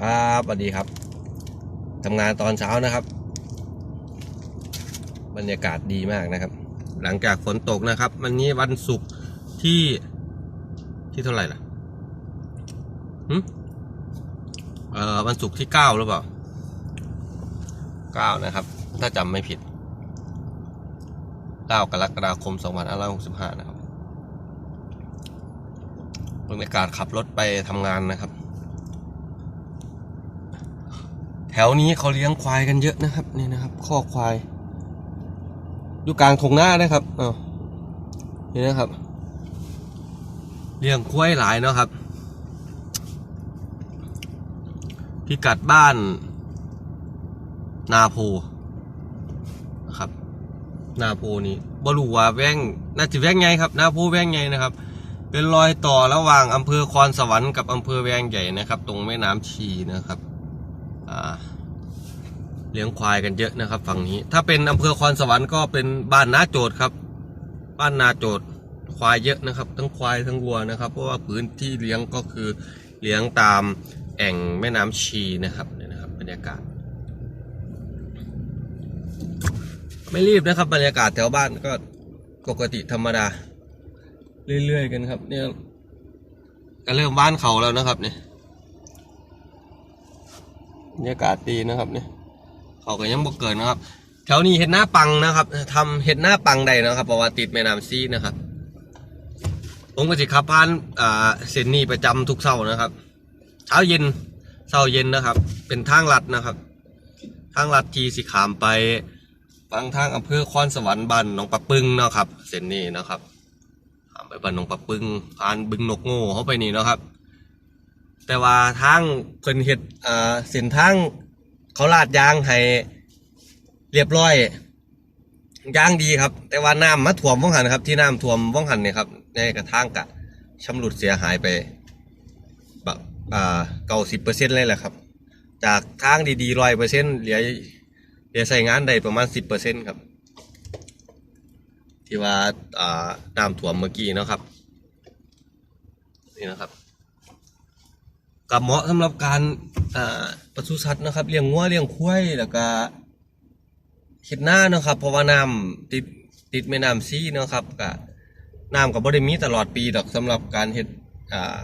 ครับสวัสดีครับทำงานตอนเช้านะครับ บรรยากาศดีมากนะครับ หลังจากฝนตกนะครับ วันนี้วันศุกร์ที่ที่เท่าไหร่ล่ะหึเอ่อวันศุกร์ที่เก้าหรือเปล่าเก้านะครับ ถ้าจำไม่ผิดเก้ากรกฎาคมสองพันห้าร้อยหกสิบห้านะครับบรรยากาศขับรถไปทำงานนะครับ แถ วนี้เขาเลี้ยงควายกันเยอะนะครับนี่นะครับข้อควาย อยู่กลางทงหน้านะครับอ้าวนี่นะครับเลี้ยงควายหลายเนาะครับพิกัดบ้าน นาโพนะครับ นาโพนี่บรูว่าแว่งน่าจะแว่งไงครับ นาโพแว่งไงนะครับ เป็นรอยต่อระหว่างอำเภอคอนสวรรค์กับอำเภอแวงใหญ่นะครับ ตรงแม่น้ำชีนะครับ เลี้ยงควายกันเยอะนะครับ ฝั่งนี้ ถ้าเป็นอำเภอคอนสวรรค์ก็เป็นบ้านนาโจดครับ บ้านนาโจดควายเยอะนะครับ ทั้งควายทั้งวัวนะครับ เพราะว่าพื้นที่เลี้ยงก็คือเลี้ยงตามแอ่งแม่น้ำชีนะครับเนี่ยนะครับบรรยากาศ ไม่รีบนะครับ บรรยากาศแถวบ้านก็ปกติธรรมดา เรื่อยๆกันครับ เนี่ยก็เริ่มบ้านเขาแล้วนะครับเนี่ย บรรยากาศดีนะครับเนี่ยเขาก็ยังบ่เกินนะครับแถวนี้เห็ดหน้าปังนะครับทำเห็ดหน้าปังใดนะครับเพราะว่าติดแม่น้ำซีนะครับ ผมก็สิขับผ่านอ่าเส้นนี้ประจำทุกเช้านะครับเช้าเย็นเช้าเย็นนะครับ เป็นทางลัดนะครับ ทางลัดทีสิขามไปฟังทางอำเภอคอนสวรรค์บ้านหนองปะปึงนะครับ เส้นนี้นะครับไปบ้านหนองปะปึงผ่านบึงนกโง่เข้าไปนี่นะครับ แต่ว่าทางเพิ่นเฮ็ดอ่าเส้นทางเขาลาดยางให้เรียบร้อยยางดีครับ แต่ว่าน้ำมาท่วมว่องหันครับ ที่น้ำท่วมว่องหันเนี่ยครับในกระทางกะชำรุดเสียหายไปแบบอ่าเก้าสิบเปอร์เซ็นต์เลยแหละครับ จากทางดีๆร้อยเปอร์เซ็นต์เหลือเหลือใส่งานได้ประมาณสิบเปอร์เซ็นต์ครับ ที่ว่าอ่าน้ำท่วมเมื่อกี้เนาะครับ นี่นะครับ กับเหมาะสำหรับการอ่าปศุสัตว์นะครับเลี้ยงงัวเลี้ยงควายแล้วก็เฮ็ดนานะครับ เพราะว่าน้ำติดติดแม่น้ำซีนะครับก็น้ำก็บ่ได้มีตลอดปีดอกสำหรับการเฮ็ดอ่า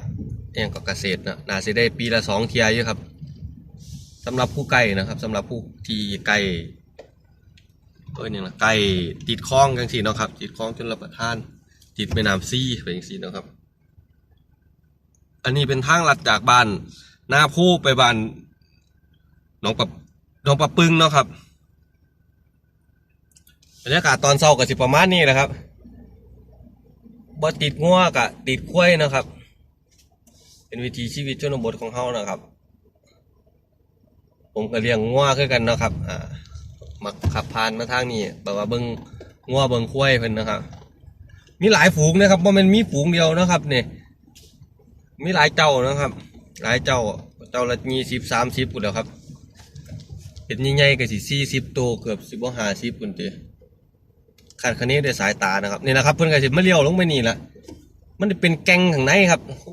อย่างก็เกษตรนะน่าสิได้ปีละสองเที่ยอยู่ครับสำหรับผู้ไก่นะครับสำหรับผู้ที่ไก่เอ้ยนี่นะไก่ติดคลองจังซี่เนาะครับ ติดคลองจนรับประทาน ติดแม่น้ำซีเป็นจังซี่เนาะครับ อันนี้เป็นทางลัดจากบ้านหน้าผู้ไปบ้านหนองปะหนองปะปึงเนาะครับบรรยากาศตอนเช้าก็สิประมาณนี้นะครับบ่ติดงัวกะติดควยนะครับ เป็นวิถีชีวิตชนบทของเฮานะครับ ผมก็เลี้ยงงัวคือกันเนาะครับ อ่ามาขับผ่านมาทางนี้แบบว่าเบิ่งงัวเบิ่งควยเพิ่นนะครับ มีหลายฝูงนะครับบ่แม่นมีฝูงเดียวนะครับเนี่ย มีหลายเจ้านะครับ หลายเจ้า เจ้าละมีสิบสามสิบปุ่นแล้วครับ เป็นใหญ่ๆก็สิสี่สิบตัวเกือบสิบห้าสิบปุ่นเตะขาดคะเนด้วยสายตานะครับนี่นะครับ เพื่อนก็สิมาเลี้ยวลงไปนี่ละมันจะเป็นแกงข้างในครับโอ้โห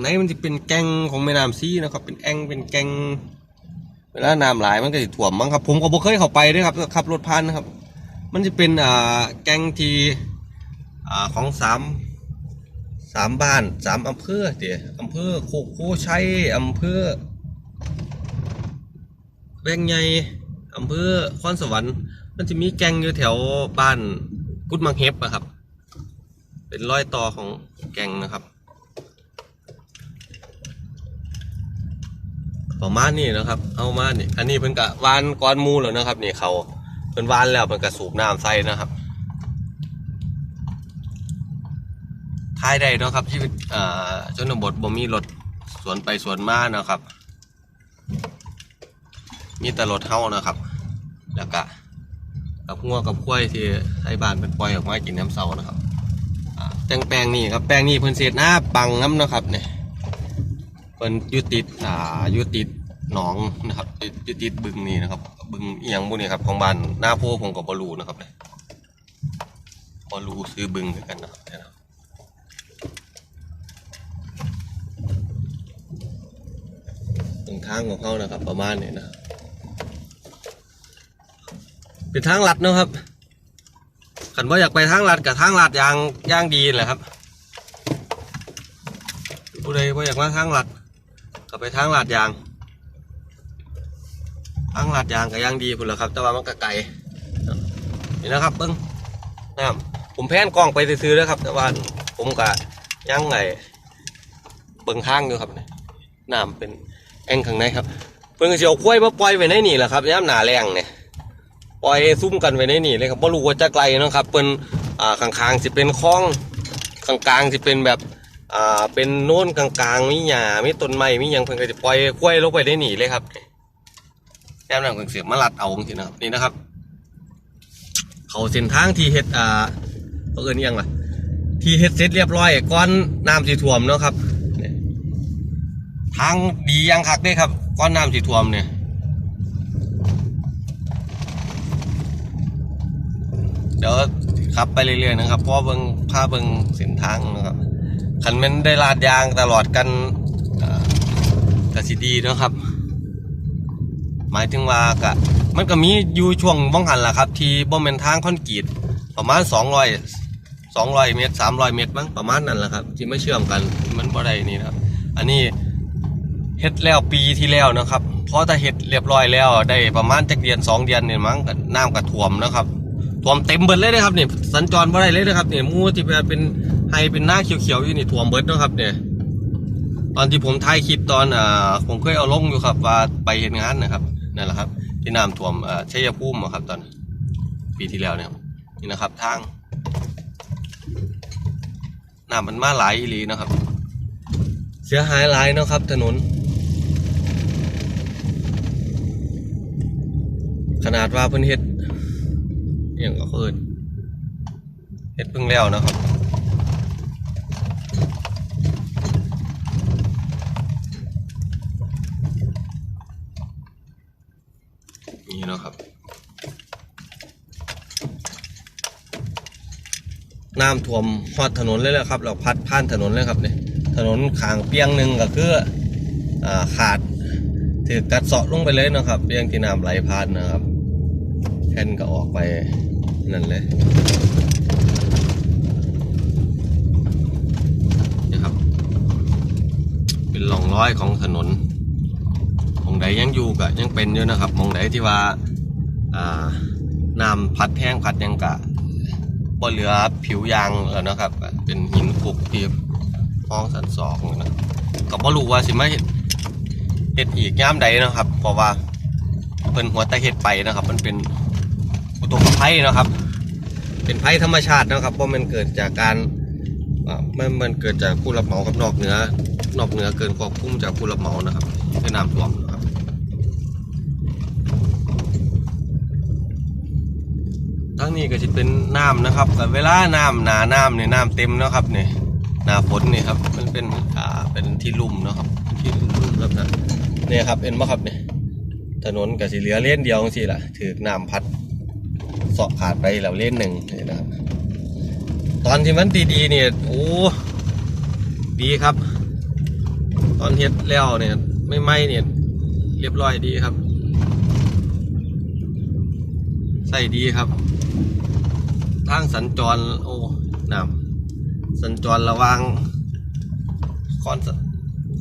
ในมันจะเป็นแกงของแม่น้ำซีนะครับ เป็นแองเป็นแกงเวลาน้ำหลายมันก็จะถ่วมมั้งครับ ผมก็บ่เคยเข้าไปด้วยครับขับรถผ่านนะครับ มันจะเป็นอ่าแกงที่อ่าของสาม สามบ้านสามอำเภอเดี๋ยอำเภอโคกโคชัยอำเภอแวงใหญ่อำเภอคอนสวรรค์มันจะมีแกงอยู่แถวบ้านกุดมังเฮบอะครับ เป็นรอยต่อของแกงนะครับประมาณนี้นะครับ เอามานี่อันนี้เพิ่นกะวานก้อนมูแล้วนะครับ นี่เขาเพิ่นวานแล้วเพิ่นกะสูบน้ำใส่นะครับ ท้ายใดเนาะครับที่อ่าชนบทบ่มีรถสวนไปสวนมาเนาะครับ มีแต่รถเฮานะครับ แล้วก็กับงัวกับควายที่ให้บ้านเป็นปล่อยออกมากินน้ำเสานะครับแตงแปลงนี่ครับแปลงนี่เพิ่นเศษหน้าปังน้ำนะครับเนี่ยเพิ่นยุติดอ่ายุติดหนองนะครับยุติดบึงนี่นะครับ บึงเอียงพวกนี้ครับของบ้านหน้าโพผมกับบอลูนะครับเนี่ยบอลูซื้อบึงเหมือนกันนะครับเนี่ยนะครับ บ ตรงทางของเขานะครับ ประมาณนี้นะเป็นทางลัดเนาะครับขันว่าอยากไปทางลัดกับทางลัดยางย่างดีแหละครับผู้ใดว่าอยากมาทางลัดก็ไปทางลัดยางทางลัดยางกับย่างดีพุ่นแหละครับ แต่ว่ามันกไกลนี่นะครับเบิ้งน้ำผมแพนกล้องไปซื้อแล้วครับ แต่ว่าผมก็ย่างไงเบิ้งทางอยู่ครับน้ำเป็น อ่งข้างในครับ เพิ่งเอากล้วยมาปล่อยไว้ในนี่แหละครับย่ำหนาแรงเนี่ยปล่อยซุ่มกันไว้ในนี่เลยครับบ่รู้ว่าจะไกลเนาะครับเป็นอ่าข้างๆสิเป็นคลองข้างกลางสิเป็นแบบอ่าเป็นโน่นกลางๆมีหญ้ามีต้นไม้มีหยังเพิ่นก็จะปล่อยกล้วยลงไปในนี่เลยครับแก้มน้ำเพิ่งเสียมาลัดเอาจริงนะครับนี่นะครับ เขาเส้นทางที่เฮ็ดอ่าเขาเอิ้นอิหยังล่ะที่เฮ็ดเสร็จเรียบร้อยก่อนน้ำสิท่วมเนาะครับ ทางดียังคักเด้ครับก่อนน้ำสิท่วมเนี่ยเดี๋ยวขับไปเรื่อยๆนะครับเพราะเบิงพาเบิงเส้นทางนะครับคันแมันได้ลาดยางตลอดกันอ่ากสิดีนะครับ หมายถึงว่ากะมันก็มีอยู่ช่วงบ้องหันล่ะครับ ที่บ่เป็นทางคอนกรีตประมาณ 200 200 เมตร 300 เมตรมั้งประมาณนั้นแหละครับ ที่ไม่เชื่อมกันมันบ่ได้นี่นะครับ อันนี้ เฮ็ดแล้วปีที่แล้วนะครับ เพราะถ้าเฮ็ดเรียบร้อยแล้ว ได้ประมาณจักเดือนสองเดือนเนี่ยมั้งน้ำก็ท่วมนะครับท่วมเต็มเบิดเลยนะครับเนี่ยสัญจรบ่ได้เลยนะครับเนี่ยมูที่เป็นไฮเป็นหน้าเขียวๆอยู่นี่ท่วมเบิดนะครับเนี่ยตอนที่ผมถ่ายคลิปตอนอ่าผมเคยเอาลงอยู่ครับ ว่าไปเห็นงานนะครับนั่นแหละครับ ที่น้ำท่วมอ่าชัยภูมิอะครับตอนปีที่แล้วเนี่ยนี่นะครับทางน้ำมันมาหลายอีหลีนะครับ เสียหายหลายนะครับถนน ขนาดว่าเพิ่นเฮ็ดอย่างก็เอินเฮ็ดเพิ่งแล้วนะครับ นี่นะครับ น้ำท่วมฮอดถนนเลยแหละครับ เราพัดผ่านถนนเลยครับเนี่ยถนนขางเปียงหนึ่งก็คืออขาดถือกัดเสาะลงไปเลยนะครับเปียงที่น้ำไหลผ่านนะครับ แผ่นก็ออกไปนั่นเลยนะครับ เป็นร่องร้อยของถนนมองใดยังอยู่กะยังเป็นอยู่นะครับมองใดที่ว่าอ่าน้ำพัดแห้งพัดยังกะบ่เหลือผิวยางแล้วนะครับ เป็นหินคลุกที่ห้องสันสองนะก็บ่รู้ว่าสิมาเฮ็ดเฮ็ดอีกย่ามใดนะครับ เพราะว่าเพิ่นหัวตะเฮ็ดไปนะครับ มันเป็น อุตกภัยนะครับ เป็นภัยธรรมชาตินะครับเพราะมันเกิดจากการอ่ามันมันเกิดจากผู้รับเหมากับนอกเหนือนอกเหนือเกินควบคุมจากผู้รับเหมานะครับคือน้ำท่วมนะครับทั้งนี้ก็จะเป็นน้ำนะครับแต่เวลาน้ำหนาน้ำเนี่ยน้ำเต็มนะครับเนี่ยหนาฝนเนี่ยครับมันเป็นอ่าเป็นที่ลุ่มนะครับที่ลุ่มแล้วนะเนี่ยครับเห็นไหมครับเนี่ยถนนกับสีเหลือเล่นเดียวสิล่ะถือน้ำพัด สาะขาดไปแล้วเล่นหนึ่งนี่นะครับ ตอนที่มันดีๆเนี่ยโอ้ดีครับ ตอนเฮ็ดแล้วเนี่ยไม่ไหมเนี่ยเรียบร้อยดีครับใส่ดีครับทางสัญจรโอ้น้ำสัญจรระว่างคอน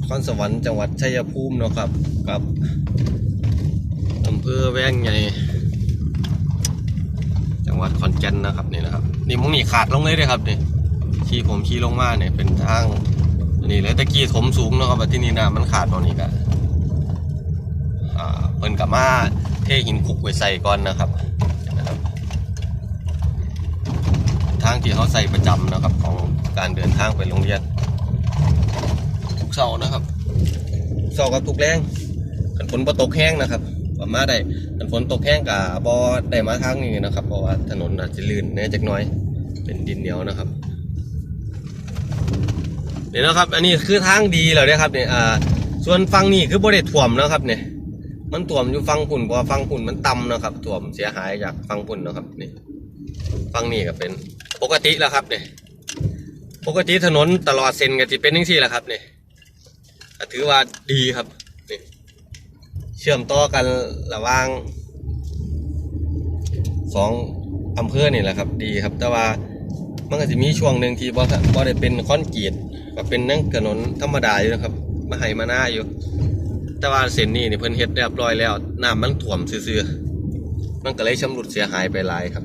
คอนสวรรค์จังหวัดชัยภูมิเนาะครับกับอำเภอแว้งใหญ่ วัดขอนแก่นนะครับนี่นะครับ นี่มึงนี่ขาดลงเลยเลยครับนี่ขี่ผมขี่ลงมาเนี่ยเป็นทางนี่เลยตะกี้ถมสูงเนาะครับที่นี่น้ำมันขาดตอนนี้ก็อ่าเพิ่นกับมาเทหินคุกไว้ใส่ก่อนนะครับนะครับ ทางที่เขาใส่ประจำนะครับ ของการเดินทางไปโรงเรียนทุกเสาร์นะครับเสาร์กับทุกแรงกันฝนบ่ตกแห้งนะครับประมาได้ นฝนตกแห้งกับบอได้มาทางนี้นะครับ เพราะว่าถนนอาจจะลื่นแน่จักน้อย เป็นดินเหนียวนะครับเดี๋ยวนะครับ อันนี้คือทางดีแล้วนะครับเนี่ยอ่าส่วนฝั่งนี้คือบ่ได้ถ่วมนะครับเนี่ยมันถ่วมอยู่ฝั่งปุ่นเพราะว่าฝั่งปุ่นมันต่ำนะครับถ่วมเสียหายจากฝั่งปุ่นนะครับนี่ฝั่งนี้ก็เป็นปกติแล้วครับเนี่ยปกติถนนตลอดเส้นก็จะเป็นทั้งสี่แหละครับเนี่ยถือว่าดีครับ เชื่อมต่อกันระหว่างสองอำเภอนี่แหละครับ ดีครับ แต่ว่ามันก็จะมีช่วงหนึ่งที่บ่บ่ได้เป็นคอนกรีตก็เป็นนั่งถนนธรรมดาอยู่นะครับ มาให้มาหน้าอยู่ แต่ว่าเส้นนี้นี่เพิ่นเฮ็ดเรียบร้อยแล้วน้ำมันท่วมซื่อๆมันก็เลยชำรุดเสียหายไปหลายครับ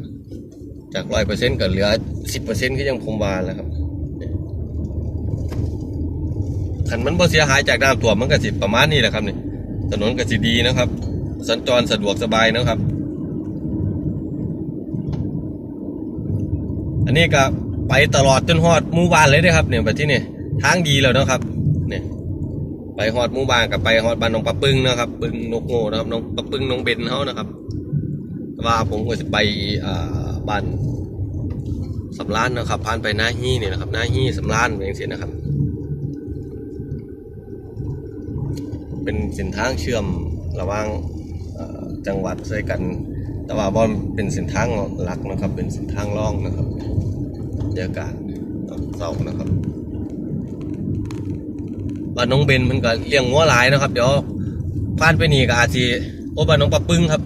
จากร้อยเปอร์เซ็นต์ก็เหลือสิบเปอร์เซ็นต์ที่ยังผมวาแล้วครับขันมันบ่เสียหายจากน้ำท่วมมันก็สิประมาณนี้แหละครับนี่ ถนนก็สิดีนะครับ สัญจรสะดวกสบายนะครับ อันนี้ก็ไปตลอดจนฮอดหมู่บ้านเลยนะครับเนี่ยแบบที่นี่ทางดีแล้วนะครับเนี่ยไปฮอดหมู่บ้านกับไปฮอดบ้านน้องปะปึงนะครับ ปึงนกโง่นะครับน้องปะปึงน้องเบนเขานะครับ ว่าผมก็จะไปอ่าบ้านสำรานนะครับผ่านไปหน้าฮี่นี่นะครับหน้าฮี่สำรานอย่างเช่นนะครับ เป็นเส้นทางเชื่อมระหว่างจังหวัดใส่กัน แต่ว่าบอลเป็นเส้นทางหลักนะครับ เป็นเส้นทางร่องนะครับบรรยากาศเศร้านะครับบ้านน้องเบนมันก็เลี้ยงงัวหลายนะครับ เดี๋ยวผ่านไปนี่ก็อาจจะโอ้บ้านน้องปะปึ้งครับ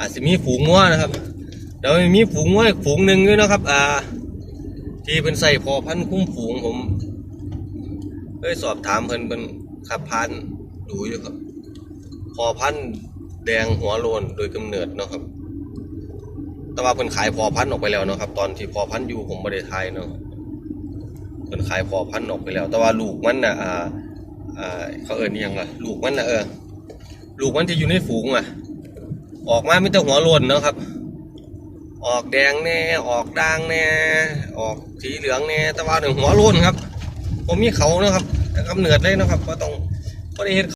อาจจะมีฝูงงัวนะครับเดี๋ยวมีฝูงงัวอีกฝูงหนึ่งด้วยนะครับ อ่า ที่เป็นใส่พอพันคุ้มฝูงผมเคยสอบถามเพิ่นเป็นขับพันธุ์ ดูอยู่ครับ พอพันธ์แดงหัวโลนโดยกำเนิดเนาะครับ แต่ว่าเพิ่นขายพอพันธ์ออกไปแล้วเนาะครับ ตอนที่พอพันธ์อยู่ผมไม่ได้ทายเนาะเพิ่นขายพอพันธ์ออกไปแล้ว แต่ว่าลูกมันน่ะอ่าอ่าเขาเอิ้นยังล่ะลูกมันน่ะเออลูกมันที่อยู่ในฝูงอะ ออกมาไมีแต่หัวโลนเนาะครับ ออกแดงแน่ออกด่างแน่ออกสีเหลืองแน่แต่ว่าหนึ่งหัวโลนครับผมมีเขาเนาะครับกำเนิดเลยนะครับก็ต้องก็ได้เห็น